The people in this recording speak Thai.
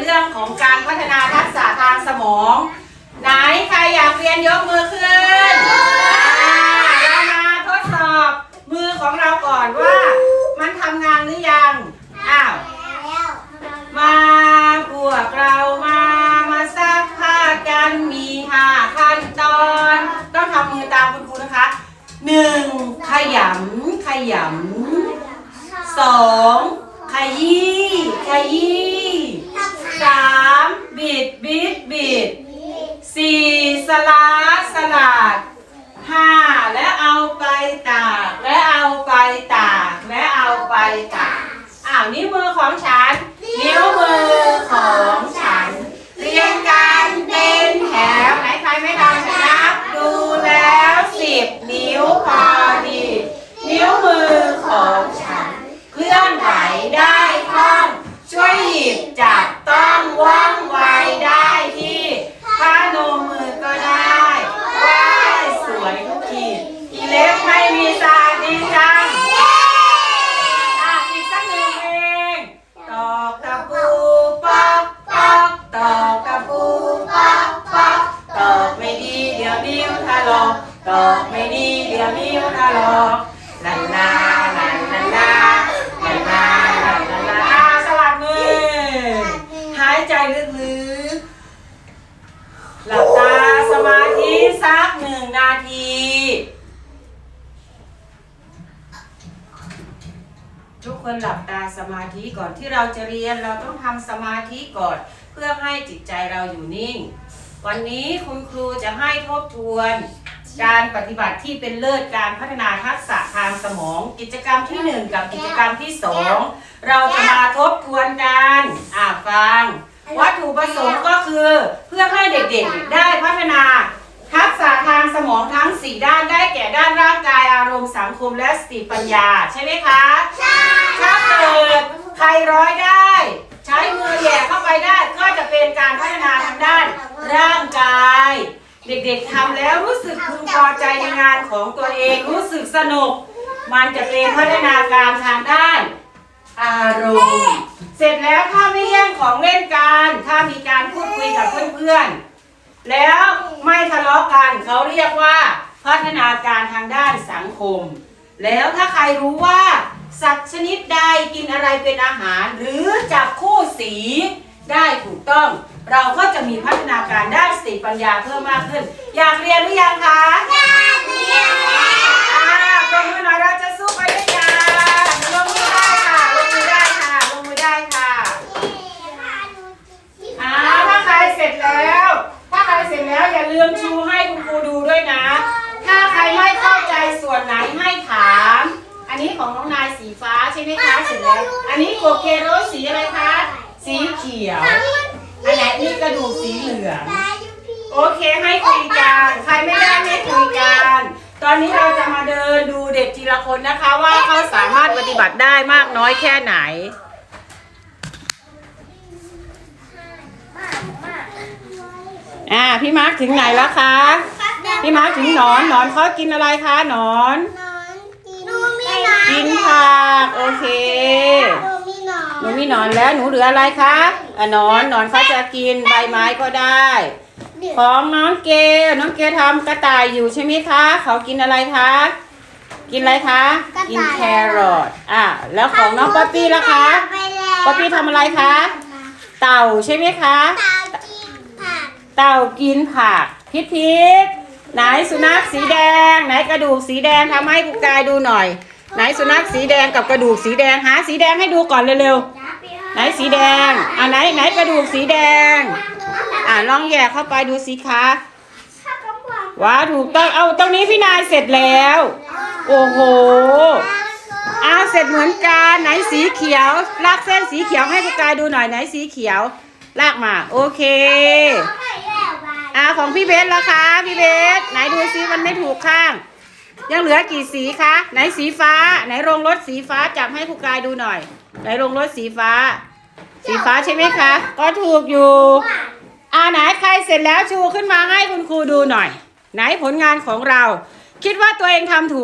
เรื่องของการพัฒนาทักษะทางสมอง ไหนใครอยากเรียนยกมือขึ้นเรามาทดสอบมือของเราก่อนว่า มันทำงานหรือยัง อ้าว มาพวกเรามามาซักผ้ากันมีห้าขั้นตอน ต้องทำมือตามคุณครูนะคะหนึ่งขยำขยำสองขยี้ขยี้สามบิดบิดบิด สลัดสลัดห้าและเอาไปตาก และเอาไปตาก และเอาไปตากอ้าวนิ้วมือของฉัน นิ้วมือของฉัน เรียงกันเป็นแถวไหนใครไม่ทำฉันนับดูแล้วสิบนิ้วพอดี นิ้วมือของฉัน เคลื่อนไหวได้คล่องช่วยหยิบจับต้องว่องไวได้ที่ผ้านมมือก็ได้ว่ายสวยทุกทีอีเล็บไม่มีสาดีจัง อะอีกสักหนึ่งเพลงตอกตะปูป๊อกป๊อกตอกตะ ปูป๊อกป๊อกตอกไม่ดีเดี๋ยวนิ้วถลอกตอกไม่ดีเดี๋ยวนิ้วถลอกลันลาลันลันลาลันลาลันลันลาอะสลับมือหายใจลึกๆหลับตาสมาธิสักหนึ่งนาที ทุก คนหลับตาสมาธิก่อนที่เราจะเรียนเราต้องทำสมาธิก่อน เพื่อให้จิตใจเราอยู่นิ่ง วันนี้คุณครูจะให้ทบทวน การปฏิบัติที่เป็นเลิศการพัฒนาทักษะทางสมอง กิจกรรมที่หนึ่งกับกิจกรรมที่สองเราจะมาทบทวนกันอ่าฟัง วัตถุประสงค์ก็คือเพื่อให้เด็กๆได้พัฒนาทักษะางสมองทั้ง 4 ด้านได้แก่ด้านร่างกายอารมณ์สังคมและสติปัญญาใช่ไหมคะใช่ถ้าเกิดใครร้อยได้ ใช้มือแหย่เข้าไปได้ก็จะเป็นการพัฒนาทางด้านร่างกาย เด็กๆทำแล้วรู้สึกพึงพอใจในงานของตัวเองรู้สึกสนุก มันจะเป็นพัฒนาการทางด้านอารมณ์ เสร็จแล้วถ้าไม่แย่งของเล่นกัน ถ้ามีการพูดคุยกับเพื่อนๆ แล้วไม่ทะเลาะกันเขาเรียกว่าพัฒนาการทางด้านสังคม แล้วถ้าใครรู้ว่า สัตว์ชนิดใดกินอะไรเป็นอาหาร หรือจับคู่สีได้ถูกต้อง เราก็จะมีพัฒนาการด้านสติปัญญาเพิ่มมากขึ้น อยากเรียนหรือยังคะ ของน้องนายสีฟ้าใช่ไหมคะเสร็จแล้วอันนี้โกเคโรสสีอะไรคะ สีเขียว อันไหนนี่กระดูกสีเหลือง โอเคให้คุยกันใครไม่ได้ไม่คุยกัน ตอนนี้เราจะมาเดินดูเด็กทีละคนนะคะว่าเขาสามารถปฏิบัติได้มากน้อยแค่ไหนอ่าพี่มาร์คถึงไหนแล้วคะ พี่มาร์คถึงหนอนหนอนเขากินอะไรคะหนอน กินผักโอเค หนูมีหนอนแล้วหนูเหลืออะไรคะอะหนอนหนอนเขาจะกินใบไม้ก็ได้ ของน้องเกลน้องเกลทำกระต่ายอยู่ใช่ไหมคะ เขากินอะไรคะ กินอะไรคะ กินแครอทอะแล้วของน้องป๊อปปี้ล่ะคะป๊อปปี้ทำอะไรคะ เต่าใช่ไหมคะ เต่ากินผักพิษพิษไหนสุนัขสีแดง ไหนกระดูกสีแดงทำให้กูกายดูหน่อย ไหนสุนัขสีแดงกับกระดูกสีแดงหาสีแดงให้ดูก่อนเร็วๆไหนสีแดงอะไหนไหนกระดูกสีแดง อะลองแยกเข้าไปดูสิคะว้าถูกต้องเอาตรงนี้พี่นายเสร็จแล้ว โอ้โหอ้าวเสร็จเหมือนกันไหนสีเขียว ลากเส้นสีเขียวให้กูกายดูหน่อยไหนสีเขียว ลากมา โอเคอ่าของพี่เบสแล้วคะพี่เบสไหนดูซิมันไม่ถูกข้าง ยังเหลือกี่สีคะ ไหนสีฟ้า ไหนโรงรถสีฟ้าจับให้ครูกายดูหน่อย ไหนโรงรถสีฟ้า สีฟ้าใช่ไหมคะ ก็ถูกอยู่อ่าไหนใครเสร็จแล้วชูขึ้นมาให้คุณครูดูหน่อย ไหนผลงานของเรา คิดว่าตัวเองทำถูก